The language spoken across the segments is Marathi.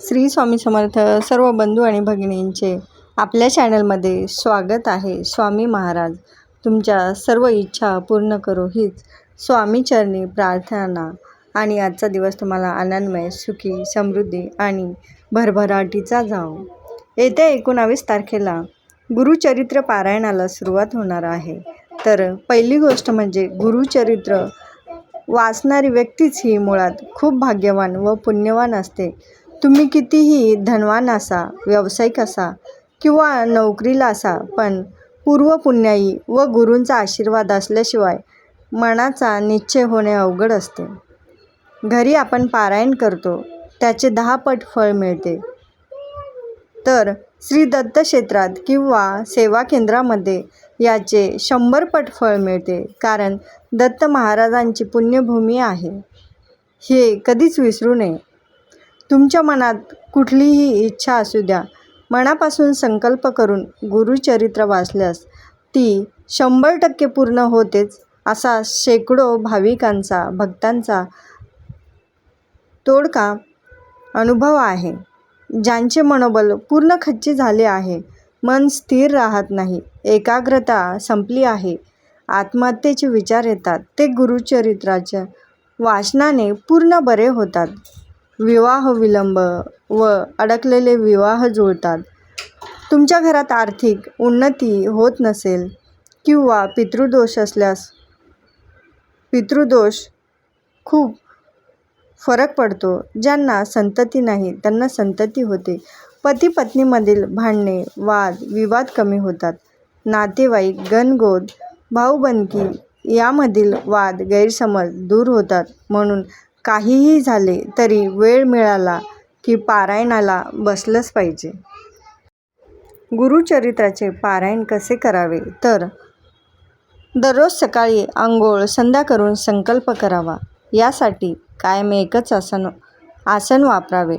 श्री स्वामी समर्थ सर्व बंधू आणि भगिनींचे आपल्या चॅनलमध्ये स्वागत आहे. स्वामी महाराज तुमच्या सर्व इच्छा पूर्ण करो हीच स्वामीचरणी प्रार्थना. आणि आजचा दिवस तुम्हाला आनंदमय सुखी समृद्धी आणि भरभराटीचा जाओ येत्या एकोणावीस तारखेला गुरुचरित्र पारायणाला सुरुवात होणार आहे. तर पहिली गोष्ट म्हणजे गुरुचरित्र वाचणारी व्यक्तीच ही मुळात खूप भाग्यवान व पुण्यवान असते. तुम्ही कितीही धनवान असा व्यावसायिक असा किंवा नोकरीला असा पण पूर्वपुण्याई व गुरूंचा आशीर्वाद असल्याशिवाय मनाचा निश्चय होणे अवघड असते. घरी आपण पारायण करतो त्याचे दहा पट फळ मिळते. तर श्री दत्त क्षेत्रात किंवा सेवा केंद्रामध्ये याचे शंभर पट फळ मिळते कारण दत्त महाराजांची पुण्यभूमी आहे. हे कधीच विसरू नये. तुमच्या मनात कुठलीही इच्छा असू द्या. मनापासून संकल्प करून गुरुचरित्र वाचल्यास ती शंभर टक्के पूर्ण होतेच असा शेकडो भाविकांचा भक्तांचा तोडका अनुभव आहे. ज्यांचे मनोबल पूर्ण खच्ची झाले आहे मन स्थिर राहत नाही एकाग्रता संपली आहे आत्महत्येचे विचार येतात ते गुरुचरित्राच्या वाचनाने पूर्ण बरे होतात. विवाह विलंब व अडकलेले विवाह जुळतात. तुमच्या घरात आर्थिक उन्नती होत नसेल किंवा पितृदोष असल्यास पितृदोष खूप फरक पडतो. ज्यांना संतती नाही त्यांना संतती होते. पती पत्नीमधील भांडणे वाद विवाद कमी होतात. नातेवाईक गणगोत भाऊबंदकी यामधील वाद गैरसमज दूर होतात. म्हणून काहीही झाले तरी वेळ मिळाला की पारायणाला बसलंच पाहिजे. गुरुचरित्राचे पारायण कसे करावे? तर दररोज सकाळी आंघोळ संध्या करून संकल्प करावा. यासाठी कायम एकच आसन आसन वापरावे.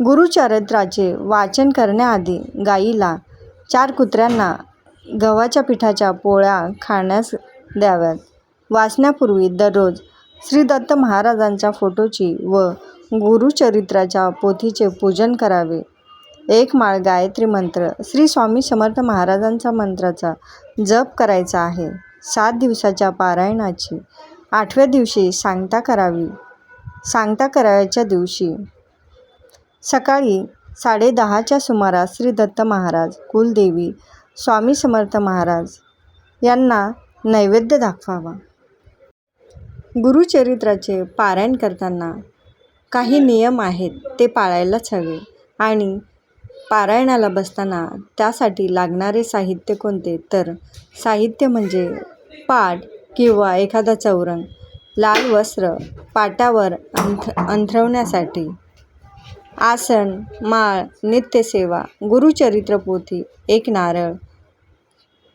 गुरुचरित्राचे वाचन करण्याआधी गाईला चार कुत्र्यांना गव्हाच्या पिठाच्या पोळ्या खाण्यास द्याव्यात. वाचण्यापूर्वी दररोज श्री दत्त महाराजांच्या फोटोची व गुरुचरित्राच्या पोथीचे पूजन करावे. एक माळ गायत्री मंत्र श्री स्वामी समर्थ महाराजांचा मंत्राचा जप करायचा आहे. सात दिवसाच्या पारायणाची आठव्या दिवशी सांगता करावी. सांगता करायच्या दिवशी सकाळी साडेदहाच्या सुमारास श्री दत्त महाराज कुलदेवी स्वामी समर्थ महाराज यांना नैवेद्य दाखवावा. गुरुचरित्राचे पारायण करताना काही नियम आहेत ते पाळायलाच हवे. आणि पारायणाला बसताना त्यासाठी लागणारे साहित्य कोणते? तर साहित्य म्हणजे पाट किंवा एखादा चौरंग. लाल वस्त्र पाटावर अंथ अंथरवण्यासाठी. आसन माळ नित्यसेवा गुरुचरित्र पोथी एक नारळ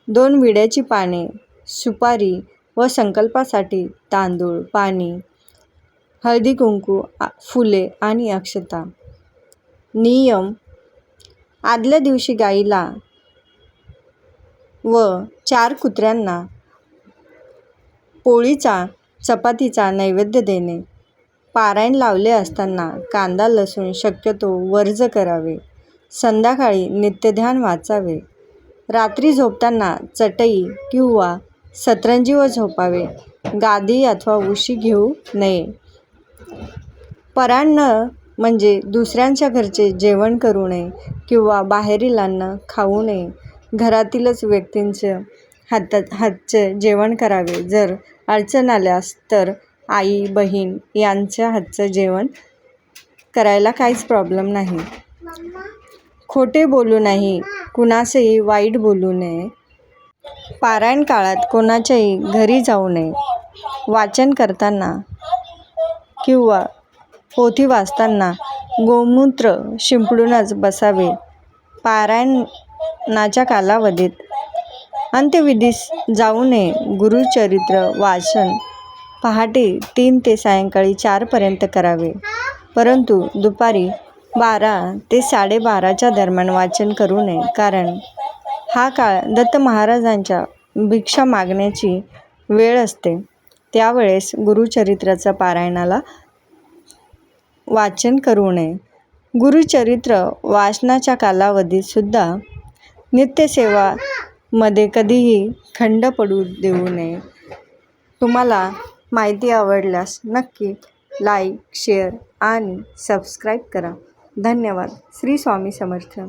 दोन विड्याची पाने सुपारी व संकल्पासाठी तांदूळ पाणी हळदी कुंकू फुले आणि अक्षता. नियम. आदल्या दिवशी गाईला व चार कुत्र्यांना पोळीचा चपातीचा नैवेद्य देणे. पारायण लावले असताना कांदा लसूण शक्यतो वर्ज करावे. संध्याकाळी नित्यध्यान वाचावे. रात्री झोपताना चटई किंवा सतरंजीवर झोपावे. गादी अथवा उशी घेऊ नये. परान्न म्हणजे दुसऱ्यांच्या घरचे जेवण करू नये किंवा बाहेरील अन्न खाऊ नये. घरातीलच व्यक्तींचं हातात हातचे जेवण करावे. जर अडचण आल्यास तर आई बहीण यांच्या हातचं जेवण करायला काहीच प्रॉब्लेम नाही. खोटे बोलू नाही. कुणासही वाईट बोलू नये. पारायण काळात कोणाच्याही घरी जाऊ नये. वाचन करताना किंवा पोथी वाचताना गोमूत्र शिंपडूनच बसावे. पारायणाच्या कालावधीत अंत्यविधीस जाऊ नये. गुरुचरित्र वाचन पहाटे तीन ते सायंकाळी चारपर्यंत करावे. परंतु दुपारी बारा ते साडेबाराच्या दरम्यान वाचन करू नये. कारण हा काळ दत्त महाराजांच्या भिक्षा मागण्याची वेळ असते. त्यावेळेस गुरुचरित्राचं पारायणाला वाचन करू नये. गुरुचरित्र वाचनाच्या कालावधीतसुद्धा नित्यसेवामध्ये कधीही खंड पडू देऊ नये. तुम्हाला माहिती आवडल्यास नक्की लाईक शेअर आणि सबस्क्राईब करा. धन्यवाद. श्री स्वामी समर्थ.